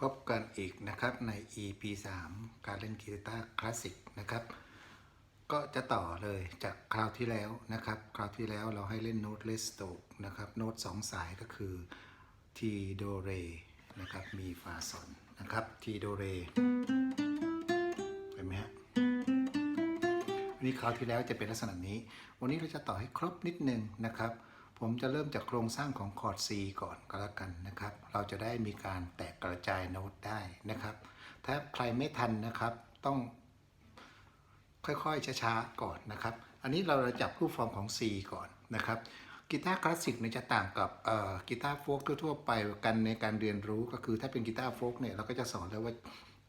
พบกันอีกนะครับใน EP 3 การเล่นกีตาร์คลาสสิกนะครับ ก็จะต่อเลยจากคราวที่แล้วนะครับ คราวที่แล้วเราให้เล่นโน้ตเลสโตกนะครับ โน้ตสองสายก็คือทีโดเรนะครับ มีฟาซอนนะครับทีโดเรเห็นไหมฮะวันนี้คราวที่แล้วจะเป็นลักษณะนี้ วันนี้เราจะต่อให้ครบนิดนึงนะครับ ผมจะเริ่มจากโครงสร้างของคอร์ด C ก่อนก็แล้วกันนะครับ เราจะได้มีการแตกกระจายโน้ตได้นะครับ ถ้าใครไม่ทันนะครับต้องค่อยๆช้าๆก่อนนะครับ อันนี้เราจะจับรูปฟอร์มของ C ก่อนนะครับกีตาร์คลาสสิกเนี่ยจะต่างกับกีตาร์โฟล์กทั่วๆไปกันในการเรียนรู้ก็คือถ้าเป็นกีตาร์โฟล์กเนี่ยเราก็จะสอนแล้วว่า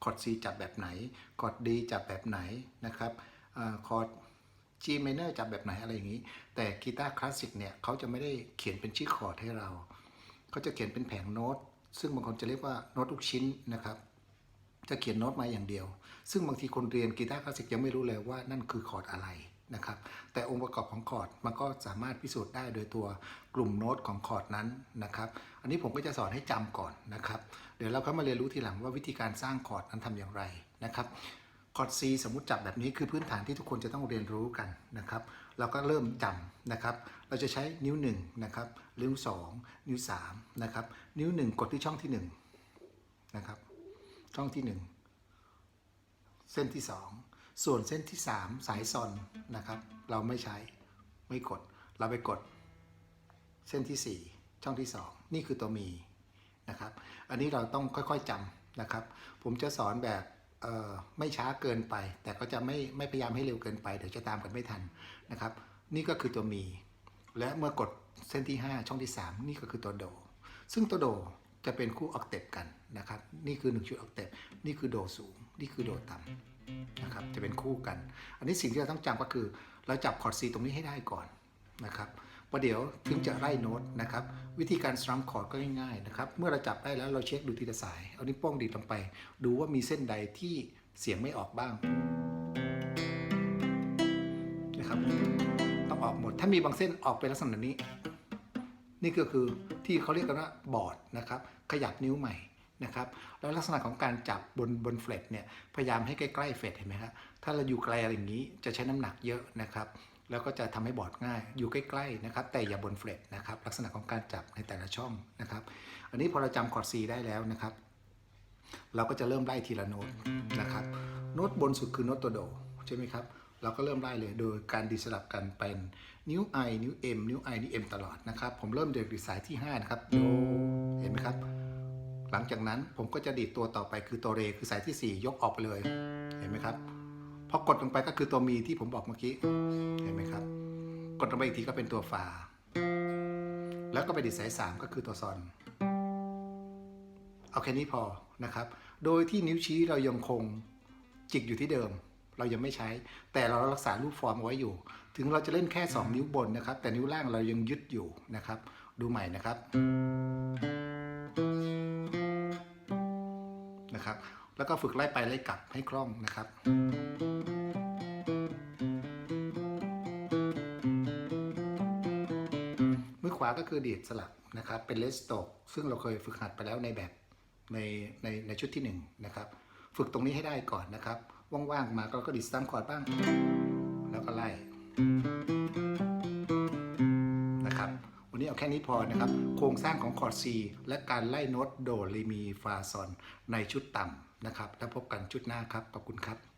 คอร์ด C จับแบบไหน คอร์ด D จับแบบไหนนะครับคอร์ด G minor จับแบบไหนอะไรอย่างนี้ แต่กีตาร์คลาสสิกเนี่ยเขาจะไม่ได้เขียนเป็นชื่อคอร์ดให้เรา เขาจะเขียนเป็นแผงโน้ต ซึ่งบางคนจะเรียกว่าโน้ตลูกชิ้นนะครับ จะเขียนโน้ตมาอย่างเดียว ซึ่งบางทีคนเรียนกีตาร์คลาสสิกยังไม่รู้เลยว่านั่นคือคอร์ดอะไรนะครับ แต่องค์ประกอบของคอร์ดมันก็สามารถพิสูจน์ได้โดยตัวกลุ่มโน้ตของคอร์ดนั้นนะครับ อันนี้ผมก็จะสอนให้จำก่อนนะครับ เดี๋ยวเราก็มาเรียนรู้ทีหลังว่าวิธีการสร้างคอร์ดนั้นทำอย่างไรนะครับ คอร์ด C สมมุติจับแบบนี้คือพื้นฐานที่ทุกคนจะต้องเรียนรู้กันนะครับ เราก็เริ่มจำนะครับ เราจะใช้นิ้ว1นะครับนิ้ว 2 นิ้ว3นะครับนิ้ว 1 กดที่ช่องที่1นะครับช่องที่ 1 เส้นที่ 2 ส่วนเส้นที่ 3 สายซอนนะครับ เราไม่ใช้ไม่กดเราไปกดเส้นที่ 4 ช่องที่ 2 นี่คือตัวมีนะครับ อันนี้เราต้องค่อยๆจำนะครับ ผมจะสอนแบบ ไม่ช้าเกินไป แต่ก็จะไม่ไม่พยายามให้เร็วเกินไป เดี๋ยวจะตามกันไม่ทันนะครับ นี่ก็คือตัวมี และเมื่อกดเส้นที่ 5 ช่องที่ 3 นี่ก็คือตัวโด ซึ่งตัวโดจะเป็นคู่ออกเตปกันนะครับ นี่คือ 1 ชุดออกเตปนี่คือโดสูง นี่คือโดต่ำนะครับ จะเป็นคู่กัน อันนี้สิ่งที่เราต้องจำก็คือ เราจับคอร์ด C ตรงนี้ให้ได้ก่อนนะครับ ประเดี๋ยวถึงจะไล่โน้ตนะครับวิธีการสตรัมคอร์ดก็ง่ายๆนะครับเมื่อเราจับได้แล้วเราเช็คดูทีละสาย เอานิ้วโป้งดีดลงไป ดูว่ามีเส้นใดที่เสียงไม่ออกบ้างนะครับต้องออกหมดถ้ามีบางเส้นออกเป็นลักษณะนี้ นี่ก็คือที่เขาเรียกกันว่าบอร์ดนะครับขยับนิ้วใหม่นะครับแล้วลักษณะของการจับบนบนเฟลตเนี่ยพยายามให้ใกล้ๆเฟลตเห็นไหมครับถ้าเราอยู่ไกลอะไรอย่างนี้จะใช้น้ำหนักเยอะนะครับ แล้วก็จะทำให้บอดง่าย อยู่ใกล้ๆนะครับ แต่อย่าบนเฟลตนะครับ ลักษณะของการจับในแต่ละช่องนะครับ อันนี้พอเราจำคอร์ด C ได้แล้วนะครับ เราก็จะเริ่มไล่ทีละโน้ตนะครับ โน้ตบนสุดคือโน้ตตัวโดใช่ไหมครับ เราก็เริ่มไล่เลยโดยการดีสลับกันเป็นนิ้ว I นิ้ว M นิ้ว I นิ้ว M ตลอดนะครับ ผมเริ่มเดินดีสายที่ 5 นะครับโดเห็นไหมครับ หลังจากนั้นผมก็จะดีดตัวต่อไปคือตัวเรคือสายที่ 4 ยกออกไปเลย เห็นไหมครับ กดลงไปก็คือตัวมีที่ผมบอกเมื่อกี้ เห็นไหมครับ กดลงไปอีกทีก็เป็นตัวฟา แล้วก็ไปดีดสาย3ก็คือตัวซอน เอาแค่นี้พอนะครับ โดยที่นิ้วชี้เรายังคงจิกอยู่ที่เดิม เรายังไม่ใช้ แต่เรารักษารูปฟอร์มเอาไว้อยู่ ถึงเราจะเล่นแค่ 2 นิ้วบนนะครับ แต่นิ้วล่างเรายังยึดอยู่นะครับ ดูใหม่นะครับ นะครับแล้วก็ฝึกไล่ไปไล่กลับให้คล่องนะครับ ขวาก็คือดีดสลับนะครับ เป็นเลสโตกซึ่งเราเคยฝึกหัดไปแล้วในแบบในในในชุดที่1นงนะครับ ฝึกตรงนี้ให้ได้ก่อนนะครับ ว่างๆมาก็ก็ดีดสตัมคอร์ดบ้าง แล้วก็ไล่นะครับ วันนี้เอาแค่นี้พอนะครับ โครงสร้างของคอร์ด C และการไล่โน้ตโดเรมีฟาซอนในชุดต่ำนะครับ แล้วพบกันชุดหน้าครับ ขอบคุณครับ